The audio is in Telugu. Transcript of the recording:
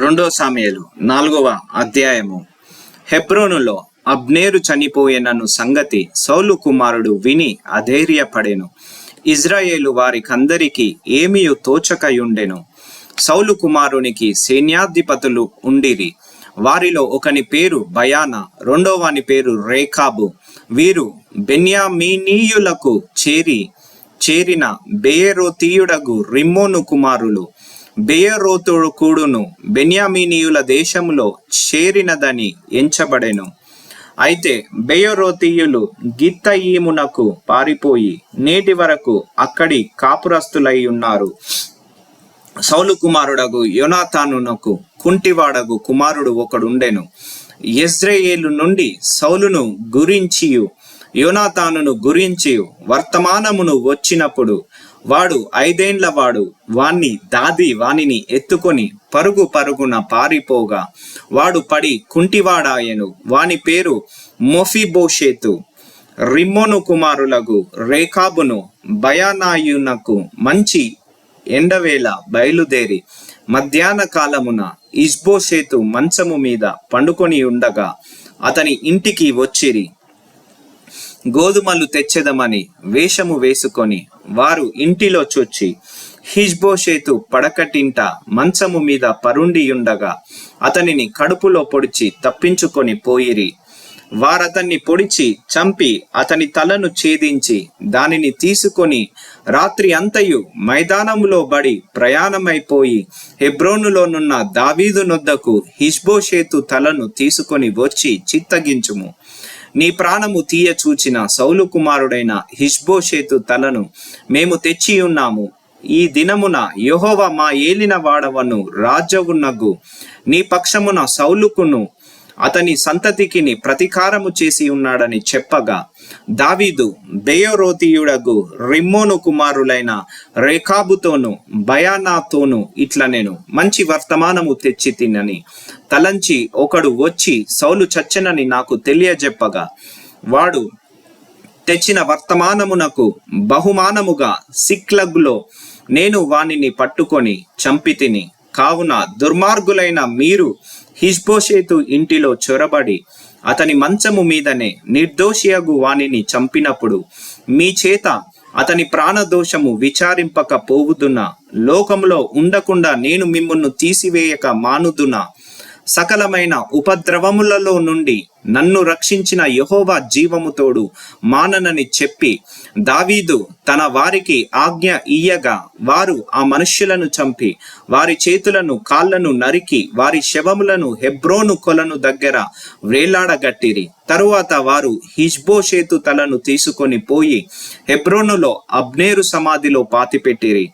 రెండో సామ్యలు నాలుగవ అధ్యాయము. హెబ్రోనులో అబ్నేరు చనిపోయేనను సంగతి సౌలు కుమారుడు విని అధైర్యపడెను. ఇజ్రాయేలు వారికందరికి ఏమియు తోచకయుండెను? సౌలు కుమారునికి సైన్యాధిపతులు ఉండిరి. వారిలో ఒకని పేరు బయాన రెండోవాని పేరు రేఖాబు వీరు బెన్యామీనీయులకు చేరి చేరిన బేరోతీయుడగు రిమ్మోను కుమారులు. బేయరోతుడు కూడును. బెన్యామీనీయుల దేశములో చేరినదని ఎంచబడెను. అయితే బేయరోతీయులు గిత్తయీమునకు పారిపోయి నేటి వరకు అక్కడి కాపురస్తులై ఉన్నారు. సౌలు కుమారుడగు యోనాతానునకు కుంటివాడగు కుమారుడు ఒకడుండెను. యెజ్రెయేలు నుండి సౌలును గురించియు యోనాతానును గురించి వర్తమానమును వచ్చినప్పుడు వాడు ఐదేండ్ల వాడు. వాణ్ణి దాది వానిని ఎత్తుకొని పరుగు పరుగున పారిపోగా వాడు పడి కుంటివాడాయను. వాని పేరు మొఫిబోషేతు. రిమ్మోను కుమారులకు రేఖాబును భయానాయునకు మంచి ఎండవేళ బయలుదేరి మధ్యాహ్న కాలమున ఇజ్బోసేతు మంచము మీద పండుకొని ఉండగా అతని ఇంటికి వచ్చిరి. గోధుమలు తెచ్చెదమని వేషము వేసుకొని వారు ఇంటిలో చొచ్చి హిజ్బోషేతు పడకటింట మంచము మీద పరుండియుండగా అతనిని కడుపులో పొడిచి తప్పించుకొని పోయిరి. వారతన్ని పొడిచి చంపి అతని తలను ఛేదించి దానిని తీసుకొని రాత్రి అంతయు మైదానములో బడి ప్రయాణమైపోయి హెబ్రోనులోనున్న దావీదు నొద్దకు హిష్బోషేతు తలను తీసుకొని వచ్చి చిత్తగించుము. నీ ప్రాణము తీయ చూచిన సౌలు కుమారుడైన హిష్బోషేతు తలను మేము తెచ్చి ఉన్నాము. ఈ దినమున యహోవ మా ఏలిన వాడవను రాజవునగు. నీ పక్షమున సౌలుకును అతని సంతతికిని ప్రతీకారము చేసి ఉన్నాడని చెప్పగా దావీదు బేయోరోతీయుడగు రిమ్మోను కుమారులైన రేఖాబుతోను భయానాతోను ఇట్లా నేను మంచి వర్తమానము తెచ్చి తినని తలంచి ఒకడు వచ్చి సౌలు చచ్చనని నాకు తెలియజెప్పగా వాడు తెచ్చిన వర్తమానమునకు బహుమానముగా సిక్లగ్లో నేను వానిని పట్టుకొని చంపితిని. కావున దుర్మార్గులైన మీరు హిజ్బోషేతు ఇంటిలో చొరబడి అతని మంచము మీదనే నిర్దోషియగు వాణిని చంపినప్పుడు మీ చేత అతని ప్రాణదోషము విచారింపక పోవుదున? లోకంలో ఉండకుండా నేను మిమ్మును తీసివేయక మానుదునా? సకలమైన ఉపద్రవములలో నుండి నన్ను రక్షించిన యహోవా జీవముతోడు మాననని చెప్పి దావీదు తన వారికి ఆజ్ఞ ఇయ్యగా వారు ఆ మనుష్యులను చంపి వారి చేతులను కాళ్ళను నరికి వారి శవములను హెబ్రోను కొలను దగ్గర వేలాడగట్టిరి. తరువాత వారు హిజ్బోషేతు తలను తీసుకొని పోయి హెబ్రోనులో అబ్నేరు సమాధిలో పాతిపెట్టిరి.